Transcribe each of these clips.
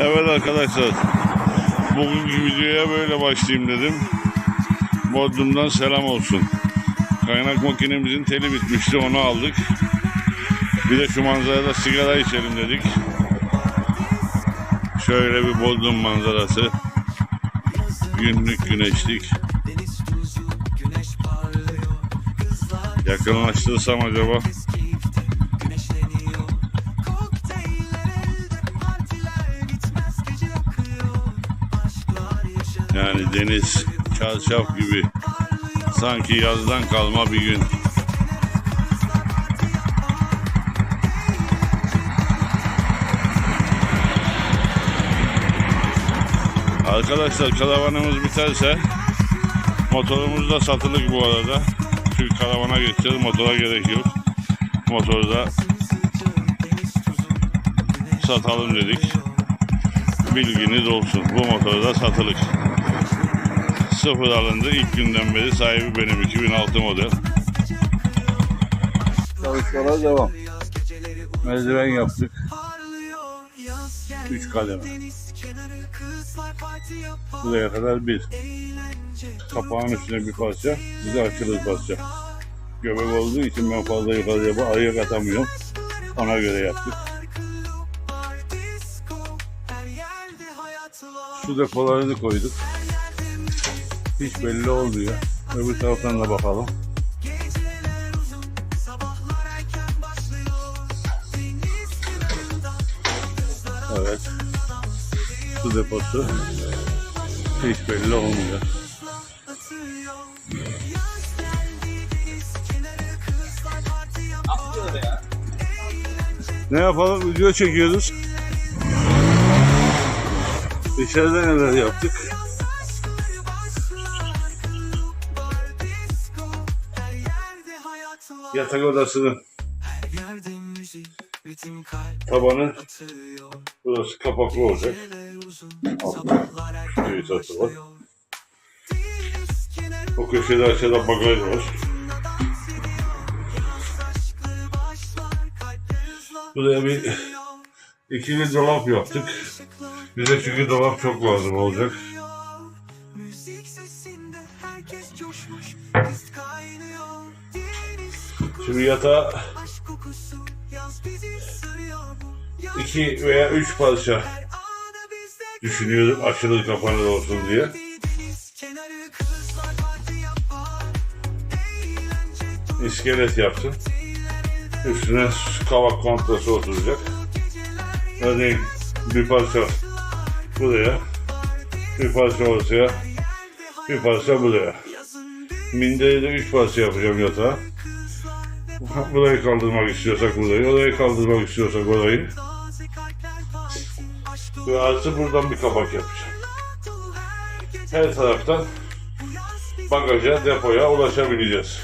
Evet arkadaşlar. Bugünkü videoya böyle başlayayım dedim. Bodrum'dan selam olsun. Kaynak makinemizin teli bitmişti onu aldık. Bir de şu manzarada sigara içelim dedik. Şöyle bir Bodrum manzarası. Günlük güneşlik. Yakınlaştırsam acaba? Yani deniz çarşaf gibi. Sanki yazdan kalma bir gün. Arkadaşlar karavanımız biterse motorumuz da satılık bu arada. Çünkü karavana geçeceğiz motora gerek yok. Motoru da satalım dedik. Bilginiz olsun. Bu motor da satılık. Sıfır alındı. İlk günden beri sahibi benim. 2006 model. Çalışmalar devam. Merdiven yaptık. 3 kademe. Buraya kadar bir. Kapağın üstüne bir parça. Bize açılır parça. Göbek olduğu için ben fazla yukarıya ayak atamıyorum. Ona göre yaptık. Su depolarını koyduk. Hiç belli olmuyor. Öbür taraftan da bakalım. Evet. Su deposu. Hiç belli olmuyor. Ne yapalım? Video çekiyoruz. İçeride neler yaptık? Yatak odasının tabanı burası kapaklı olacak. Altta üstü var. O köşede aşağıda bagaj var. Buraya bir ikili dolap yaptık. Bize çünkü dolap çok lazım olacak. Yaz iki veya üç parça düşünüyorum açılır kapanır olsun diye. İskelet yaptım. Üstüne kavak kontrası oturacak. Örneğin bir parça buraya, bir parça ortaya, bir parça buraya. Minderi de üç parça yapacağım yatağa. Burayı kaldırmak istiyorsak burayı, orayı kaldırmak istiyorsak orayı. Ve artı buradan bir kabak yapacağım. her taraftan bagaja, depoya ulaşabileceğiz.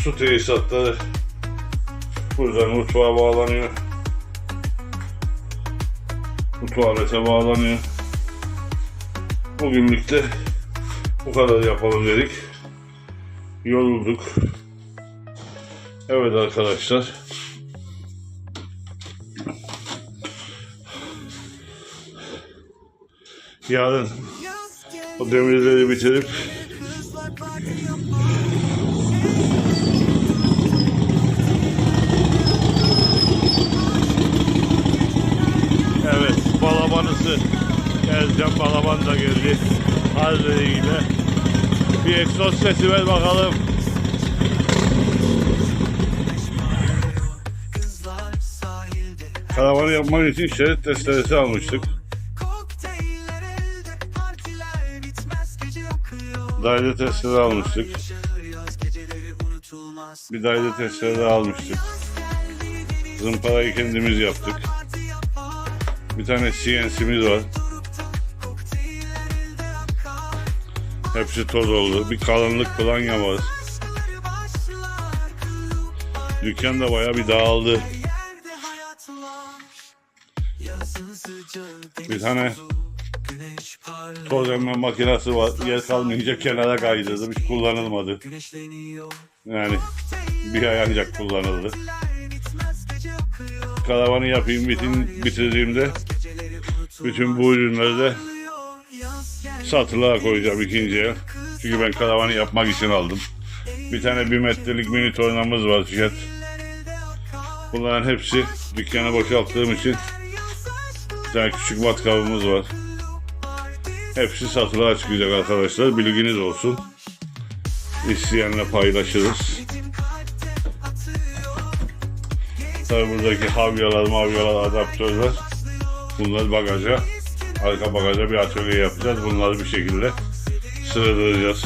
Su tesisatları buradan mutfağa bağlanıyor. Bu tuvalete bağlanıyor. Bugünlük de bu kadar yapalım dedik. Yorulduk. Evet arkadaşlar. Yarın o demirleri bitirip Evet, balabanısı Ercan Balaban da geldi. Harley'iyle. Bir egzoz sesi ver bakalım. Karavanı yapmak için şerit testeresi almıştık. Daire testere almıştık. Bir daire daha almıştık. Zımparayı kendimiz yaptık. Bir tane CNC'miz var. Hepsi toz oldu. Bir kalınlık planya var. Dükkan da baya bir dağıldı. Bir tane toz emme makinesi var. Yer kalmayınca kenara kaydırdım. Hiç kullanılmadı. Yani bir ay ancak kullanıldı. Karavanı yapayım bitin, bitirdiğimde bütün bu ürünleri de satılığa koyacağım ikinciye. Çünkü ben karavanı yapmak için aldım. Bir tane bir metrelik mini tornamız var Cihat. Bunların hepsi dükkanı boşalttığım için bir tane küçük matkabımız var. Hepsi satılığa çıkacak arkadaşlar. Bilginiz olsun. İsteyenle paylaşırız. Tabi buradaki havyalar, mavyalar, adaptörler. Bunları bagaja, arka bagaja bir atölye yapacağız. Bunları bir şekilde sığdıracağız.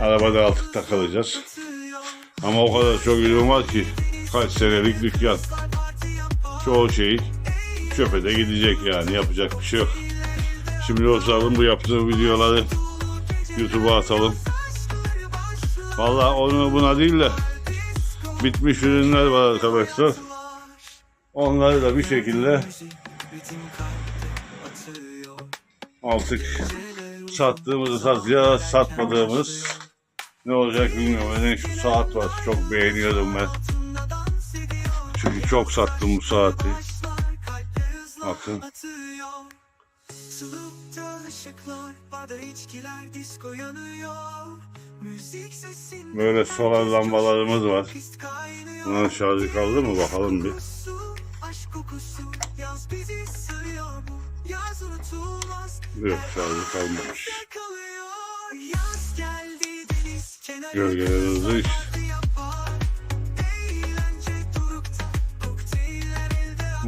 Arabada altık takılacağız. Ama o kadar çok ürün var ki kaç senelik dükkan. Çoğu şey çöpe de gidecek yani yapacak bir şey yok. Şimdi oturalım bu yaptığım videoları YouTube'a atalım. Vallahi onu buna değil de bitmiş ürünler var arkadaşlar. Onları da bir şekilde artık sattığımızı satacağız, satmadığımız ne olacak bilmiyorum. Benim şu saat var. Çok beğeniyorum ben. Çünkü çok sattım bu saati. Bakın. Böyle solar lambalarımız var. Bunların şarjı kaldı mı bakalım bir. Yok şarjı kalmamış. Gölgeler hızlı işte.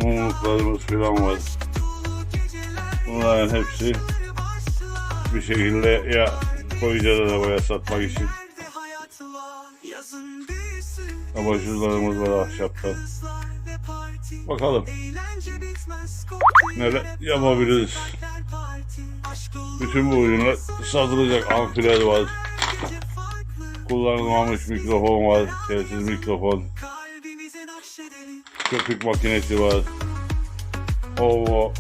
Mumluklarımız falan var. Bunların hepsi bir şekilde ya koyacağız arabaya satmak için. Abajurlarımız var ahşaptan. Bakalım neler yapabiliriz. Bütün bu ürünler satılacak amfiler var. Kullanılmamış mikrofon var. Telsiz mikrofon. Köpük makinesi var. Ovo.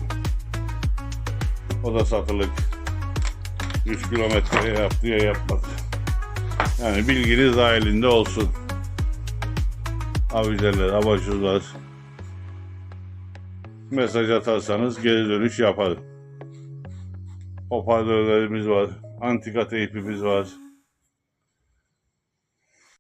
O da satılık. 3 kilometreye yaptı ya yapmadı. Yani bilginiz dahilinde olsun. Avizeler, abajurlar. Mesaj atarsanız geri dönüş yaparım. Hoparlörlerimiz var. Antika teypimiz var.